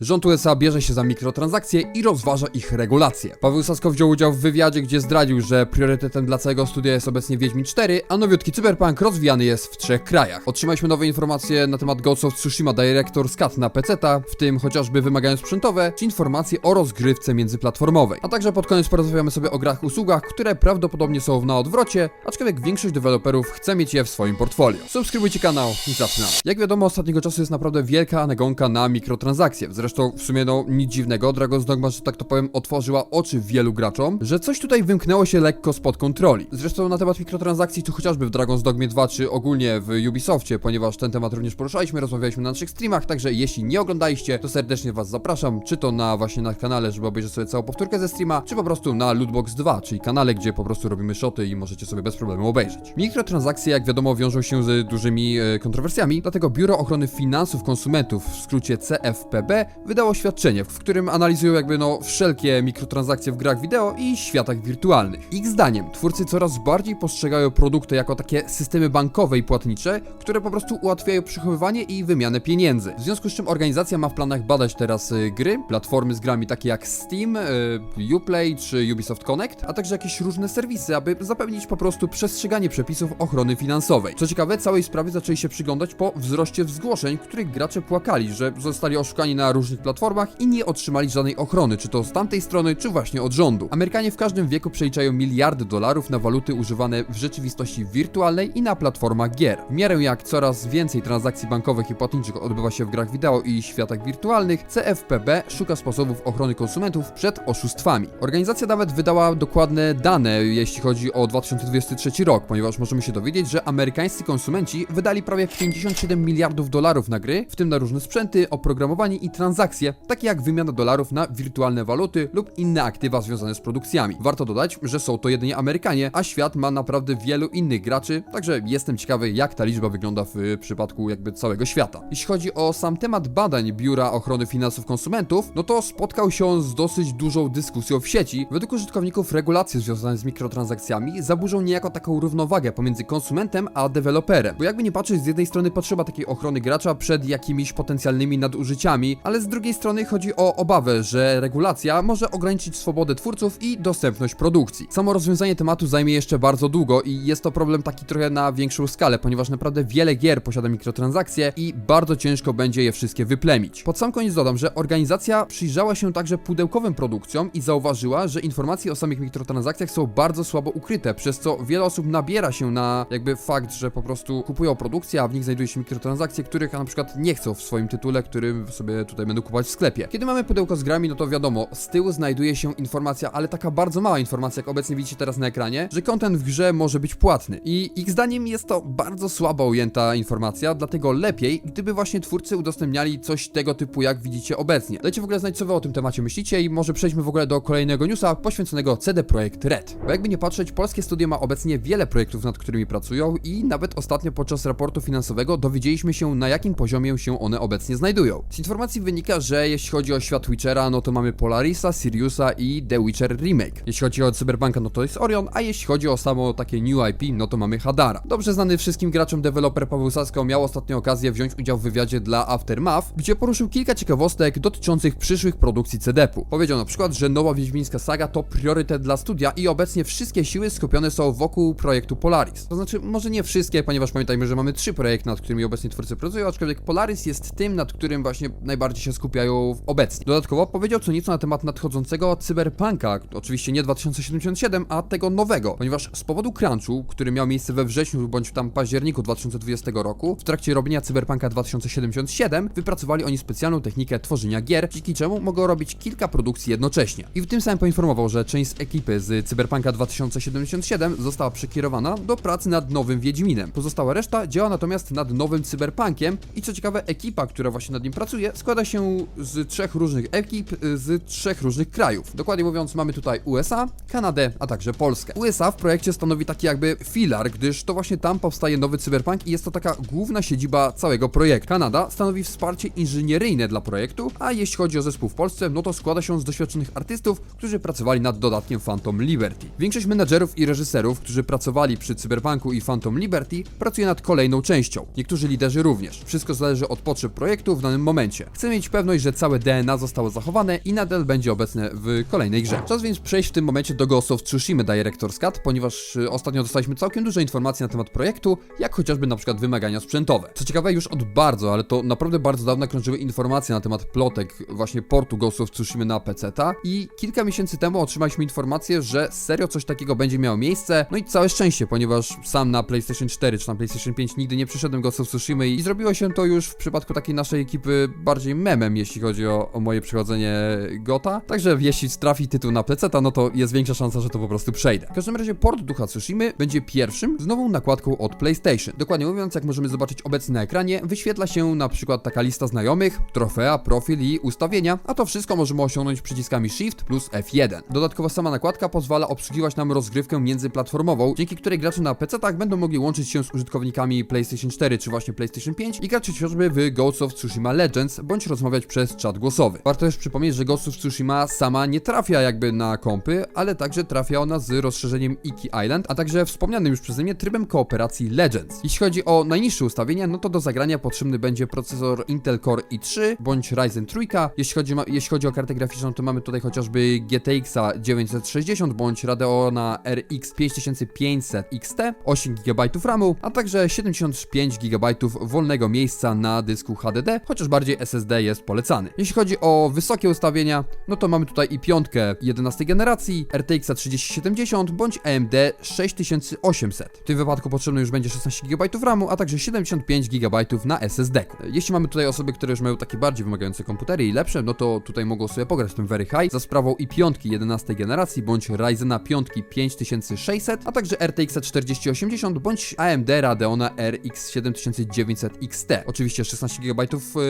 Rząd USA bierze się za mikrotransakcje i rozważa ich regulacje. Paweł Sasko wziął udział w wywiadzie, gdzie zdradził, że priorytetem dla całego studia jest obecnie Wiedźmin 4, a nowiutki cyberpunk rozwijany jest w trzech krajach. Otrzymaliśmy nowe informacje na temat Ghost of Tsushima Director's Cut na PC-ta, w tym chociażby wymagania sprzętowe, czy informacje o rozgrywce międzyplatformowej. A także pod koniec porozmawiamy sobie o grach usługach, które prawdopodobnie są na odwrocie, aczkolwiek większość deweloperów chce mieć je w swoim portfolio. Subskrybujcie kanał i zaczynamy. Jak wiadomo, ostatniego czasu jest naprawdę wielka nagonka na mikrotransakcje. Zresztą w sumie no nic dziwnego, Dragon's Dogma, że tak to powiem, otworzyła oczy wielu graczom, że coś tutaj wymknęło się lekko spod kontroli. Zresztą na temat mikrotransakcji, tu chociażby w Dragon's Dogmie 2, czy ogólnie w Ubisoftie, ponieważ ten temat również poruszaliśmy, rozmawialiśmy na naszych streamach, także jeśli nie oglądaliście, to serdecznie was zapraszam, czy to na właśnie na kanale, żeby obejrzeć sobie całą powtórkę ze streama, czy po prostu na Lootbox 2, czyli kanale, gdzie po prostu robimy shoty i możecie sobie bez problemu obejrzeć. Mikrotransakcje, jak wiadomo, wiążą się z dużymi e, kontrowersjami, dlatego Biuro Ochrony Finansów Konsumentów, w skrócie CFPB, wydało oświadczenie, w którym analizują jakby no wszelkie mikrotransakcje w grach wideo i światach wirtualnych. Ich zdaniem twórcy coraz bardziej postrzegają produkty jako takie systemy bankowe i płatnicze, które po prostu ułatwiają przechowywanie i wymianę pieniędzy. W związku z czym organizacja ma w planach badać teraz y, gry, platformy z grami takie jak Steam, y, Uplay czy Ubisoft Connect, a także jakieś różne serwisy, aby zapewnić po prostu przestrzeganie przepisów ochrony finansowej. Co ciekawe, całej sprawie zaczęli się przyglądać po wzroście zgłoszeń, których gracze płakali, że zostali oszukani na różnych platformach i nie otrzymali żadnej ochrony, czy to z tamtej strony, czy właśnie od rządu. Amerykanie w każdym wieku przeliczają miliardy dolarów na waluty używane w rzeczywistości wirtualnej i na platformach gier. W miarę jak coraz więcej transakcji bankowych i płatniczych odbywa się w grach wideo i światach wirtualnych, CFPB szuka sposobów ochrony konsumentów przed oszustwami. Organizacja nawet wydała dokładne dane, jeśli chodzi o 2023 rok, ponieważ możemy się dowiedzieć, że amerykańscy konsumenci wydali prawie 57 miliardów dolarów na gry, w tym na różne sprzęty, oprogramowanie i transakcje, takie jak wymiana dolarów na wirtualne waluty lub inne aktywa związane z produkcjami. Warto dodać, że są to jedynie Amerykanie, a świat ma naprawdę wielu innych graczy, także jestem ciekawy, jak ta liczba wygląda w przypadku jakby całego świata. Jeśli chodzi o sam temat badań Biura Ochrony Finansów Konsumentów, no to spotkał się on z dosyć dużą dyskusją w sieci. Według użytkowników regulacje związane z mikrotransakcjami zaburzą niejako taką równowagę pomiędzy konsumentem a deweloperem. Bo jakby nie patrzeć, z jednej strony potrzeba takiej ochrony gracza przed jakimiś potencjalnymi nadużyciami, ale z drugiej strony chodzi o obawę, że regulacja może ograniczyć swobodę twórców i dostępność produkcji. Samo rozwiązanie tematu zajmie jeszcze bardzo długo i jest to problem taki trochę na większą skalę, ponieważ naprawdę wiele gier posiada mikrotransakcje i bardzo ciężko będzie je wszystkie wyplemić. Pod sam koniec dodam, że organizacja przyjrzała się także pudełkowym produkcjom i zauważyła, że informacje o samych mikrotransakcjach są bardzo słabo ukryte, przez co wiele osób nabiera się na jakby fakt, że po prostu kupują produkcję, a w nich znajduje się mikrotransakcje, których na przykład nie chcą w swoim tytule, który sobie tutaj będą kupować w sklepie. Kiedy mamy pudełko z grami, no to wiadomo, z tyłu znajduje się informacja, ale taka bardzo mała informacja, jak obecnie widzicie teraz na ekranie, że content w grze może być płatny. I ich zdaniem jest to bardzo słabo ujęta informacja, dlatego lepiej, gdyby właśnie twórcy udostępniali coś tego typu, jak widzicie obecnie. Dajcie w ogóle znać, co wy o tym temacie myślicie i może przejdźmy w ogóle do kolejnego newsa poświęconego CD Projekt Red. Bo jakby nie patrzeć, polskie studio ma obecnie wiele projektów, nad którymi pracują i nawet ostatnio podczas raportu finansowego dowiedzieliśmy się, na jakim poziomie się one obecnie znajdują. Z informacji wynika, że jeśli chodzi o świat Witchera, no to mamy Polarisa, Siriusa i The Witcher Remake. Jeśli chodzi o Cyberpunka, no to jest Orion, a jeśli chodzi o samo takie new IP, no to mamy Hadara. Dobrze znany wszystkim graczom deweloper Paweł Sasko miał ostatnio okazję wziąć udział w wywiadzie dla Aftermath, gdzie poruszył kilka ciekawostek dotyczących przyszłych produkcji CD-pu. Powiedział na przykład, że nowa Wiedźmińska saga to priorytet dla studia i obecnie wszystkie siły skupione są wokół projektu Polaris. To znaczy, może nie wszystkie, ponieważ pamiętajmy, że mamy trzy projekty, nad którymi obecnie twórcy pracują, aczkolwiek Polaris jest tym, nad którym właśnie najbardziej się skupiają obecnie. Dodatkowo powiedział co nieco na temat nadchodzącego Cyberpunka, oczywiście nie 2077, a tego nowego, ponieważ z powodu crunchu, który miał miejsce we wrześniu bądź tam październiku 2020 roku, w trakcie robienia Cyberpunka 2077 wypracowali oni specjalną technikę tworzenia gier, dzięki czemu mogą robić kilka produkcji jednocześnie. I w tym samym poinformował, że część z ekipy z Cyberpunka 2077 została przekierowana do pracy nad nowym Wiedźminem. Pozostała reszta działa natomiast nad nowym Cyberpunkiem i co ciekawe, ekipa, która właśnie nad nim pracuje, składa się z trzech różnych ekip z trzech różnych krajów. Dokładnie mówiąc, mamy tutaj USA, Kanadę, a także Polskę. USA w projekcie stanowi taki jakby filar, gdyż to właśnie tam powstaje nowy cyberpunk i jest to taka główna siedziba całego projektu. Kanada stanowi wsparcie inżynieryjne dla projektu, a jeśli chodzi o zespół w Polsce, no to składa się z doświadczonych artystów, którzy pracowali nad dodatkiem Phantom Liberty. Większość menadżerów i reżyserów, którzy pracowali przy Cyberpunku i Phantom Liberty, pracuje nad kolejną częścią. Niektórzy liderzy również. Wszystko zależy od potrzeb projektu w danym momencie. Chcę mieć pewność, że całe DNA zostało zachowane i nadal będzie obecne w kolejnej grze. Czas więc przejść w tym momencie do Ghost of Tsushima Director's Cut, ponieważ y, ostatnio dostaliśmy całkiem dużo informacji na temat projektu, jak chociażby na przykład wymagania sprzętowe. Co ciekawe, już od bardzo, ale to naprawdę bardzo dawno krążyły informacje na temat plotek właśnie portu Ghost of Tsushima na PC-ta i kilka miesięcy temu otrzymaliśmy informację, że serio coś takiego będzie miało miejsce, no i całe szczęście, ponieważ sam na PlayStation 4 czy na PlayStation 5 nigdy nie przyszedłem Ghost of Tsushima i zrobiło się to już w przypadku takiej naszej ekipy bardziej memem, jeśli chodzi o, o moje przechodzenie Gota. Także jeśli trafi tytuł na PC, no to jest większa szansa, że to po prostu przejdę. W każdym razie port Ducha Tsushimy będzie pierwszym z nową nakładką od PlayStation. Dokładnie mówiąc, jak możemy zobaczyć obecnie na ekranie, wyświetla się na przykład taka lista znajomych, trofea, profil i ustawienia, a to wszystko możemy osiągnąć przyciskami Shift plus F1. Dodatkowo sama nakładka pozwala obsługiwać nam rozgrywkę międzyplatformową, dzięki której gracze na PC-tach będą mogli łączyć się z użytkownikami PlayStation 4 czy właśnie PlayStation 5 i grać chociażby w Ghost of Tsushima Legends, bądź rozmawiać przez czat głosowy. Warto też przypomnieć, że Ghost of Tsushima sama nie trafia jakby na kompy, ale także trafia ona z rozszerzeniem Iki Island, a także wspomnianym już przeze mnie trybem kooperacji Legends. Jeśli chodzi o najniższe ustawienia, no to do zagrania potrzebny będzie procesor Intel Core i3 bądź Ryzen 3. Jeśli chodzi, jeśli chodzi o kartę graficzną, to mamy tutaj chociażby GTX 960 bądź Radeona RX 5500 XT, 8 GB RAMu, a także 75 GB wolnego miejsca na dysku HDD, chociaż bardziej SSD jest polecany. Jeśli chodzi o wysokie ustawienia, no to mamy tutaj i piątkę 11 generacji, RTX 3070 bądź AMD 6800. W tym wypadku potrzebne już będzie 16 GB RAMu, a także 75 GB na SSD. Jeśli mamy tutaj osoby, które już mają takie bardziej wymagające komputery i lepsze, no to tutaj mogą sobie pograć w tym Very High za sprawą i piątki 11 generacji bądź Ryzena 5 5600, a także RTX 4080 bądź AMD Radeona RX 7900 XT. Oczywiście 16 GB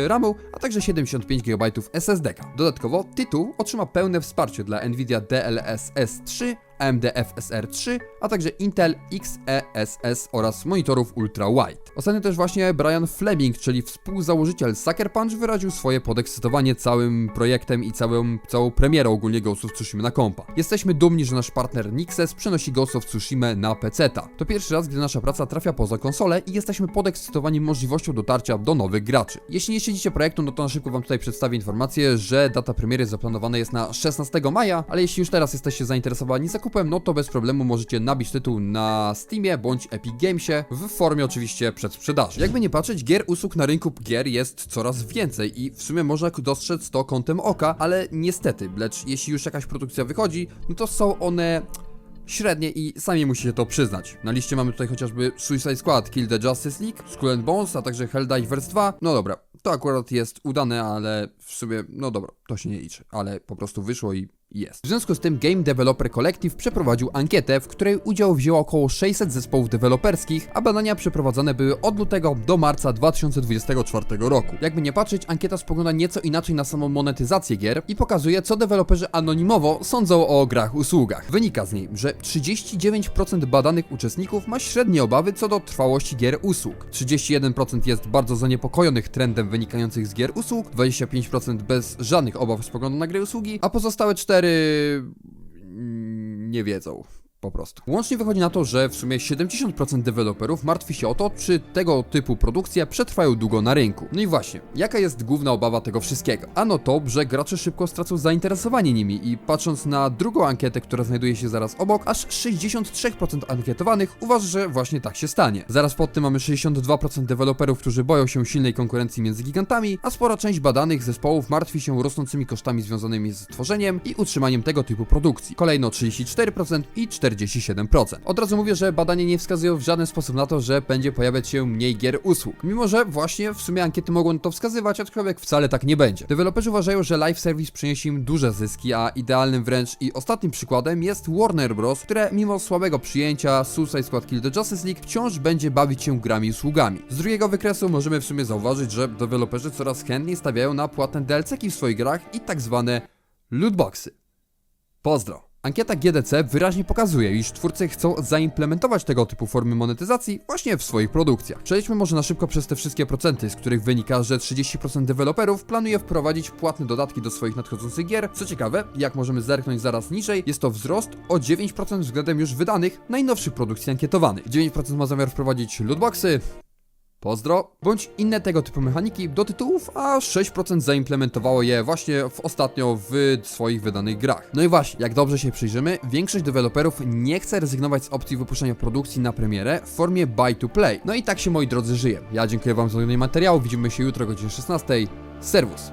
RAMu, a także 75 GB SSD. Dodatkowo tytuł otrzyma pełne wsparcie dla Nvidia DLSS 3 AMD FSR 3, a także Intel XeSS oraz monitorów ultra-wide. Ostatnio też właśnie Brian Fleming, czyli współzałożyciel Sucker Punch, wyraził swoje podekscytowanie całym projektem i całym, całą premierą ogólnie Ghost of Tsushima na kompa. Jesteśmy dumni, że nasz partner Nixes przenosi Ghost of Tsushima na PC-ta. To pierwszy raz, gdy nasza praca trafia poza konsolę i jesteśmy podekscytowani możliwością dotarcia do nowych graczy. Jeśli nie śledzicie projektu, no to na szybko wam tutaj przedstawię informację, że data premiery zaplanowana jest na 16 maja, ale jeśli już teraz jesteście zainteresowani zakupem, no to bez problemu możecie nabić tytuł na Steamie bądź Epic Gamesie w formie oczywiście przedsprzedaży. Jakby nie patrzeć, gier usług na rynku gier jest coraz więcej i w sumie można dostrzec to kątem oka, ale niestety, lecz jeśli już jakaś produkcja wychodzi, no to są one średnie i sami musicie to przyznać. Na liście mamy tutaj chociażby Suicide Squad, Kill the Justice League, Skull Bones, a także Helldivers 2. No dobra, to akurat jest udane, ale w sumie, no dobra, to się nie liczy, ale po prostu wyszło i jest. W związku z tym Game Developer Collective przeprowadził ankietę, w której udział wzięło około 600 zespołów deweloperskich, a badania przeprowadzone były od lutego do marca 2024 roku. Jakby nie patrzeć, ankieta spogląda nieco inaczej na samą monetyzację gier i pokazuje, co deweloperzy anonimowo sądzą o grach usługach. Wynika z niej, że 39% badanych uczestników ma średnie obawy co do trwałości gier usług. 31% jest bardzo zaniepokojonych trendem wynikających z gier usług, 25% bez żadnych obaw spoglądu na gry usługi, a pozostałe 4 mm, nie wiedzą. Po prostu. Łącznie wychodzi na to, że w sumie 70% deweloperów martwi się o to, czy tego typu produkcje przetrwają długo na rynku. No i właśnie, jaka jest główna obawa tego wszystkiego? Ano to, że gracze szybko stracą zainteresowanie nimi i patrząc na drugą ankietę, która znajduje się zaraz obok, aż 63% ankietowanych uważa, że właśnie tak się stanie. Zaraz pod tym mamy 62% deweloperów, którzy boją się silnej konkurencji między gigantami, a spora część badanych zespołów martwi się rosnącymi kosztami związanymi z tworzeniem i utrzymaniem tego typu produkcji. Kolejno 34% i 47%. Od razu mówię, że badania nie wskazują w żaden sposób na to, że będzie pojawiać się mniej gier usług. Mimo, że właśnie w sumie ankiety mogą to wskazywać, aczkolwiek wcale tak nie będzie. Deweloperzy uważają, że live service przyniesie im duże zyski, a idealnym wręcz i ostatnim przykładem jest Warner Bros., które mimo słabego przyjęcia Suicide Squad Kill the Justice League wciąż będzie bawić się grami i usługami. Z drugiego wykresu możemy w sumie zauważyć, że deweloperzy coraz chętniej stawiają na płatne DLC-ki w swoich grach i tak zwane lootboxy. Pozdro! Ankieta GDC wyraźnie pokazuje, iż twórcy chcą zaimplementować tego typu formy monetyzacji właśnie w swoich produkcjach. Przejdźmy może na szybko przez te wszystkie procenty, z których wynika, że 30% deweloperów planuje wprowadzić płatne dodatki do swoich nadchodzących gier. Co ciekawe, jak możemy zerknąć zaraz niżej, jest to wzrost o 9% względem już wydanych najnowszych produkcji ankietowanych. 9% ma zamiar wprowadzić lootboxy, Pozdro, bądź inne tego typu mechaniki do tytułów, a 6% zaimplementowało je właśnie w ostatnio w swoich wydanych grach. No i właśnie, jak dobrze się przyjrzymy, większość deweloperów nie chce rezygnować z opcji wypuszczania produkcji na premierę w formie buy to play. No i tak się moi drodzy żyje. Ja dziękuję wam za oglądanie materiału, widzimy się jutro o godzinie 16. Serwus.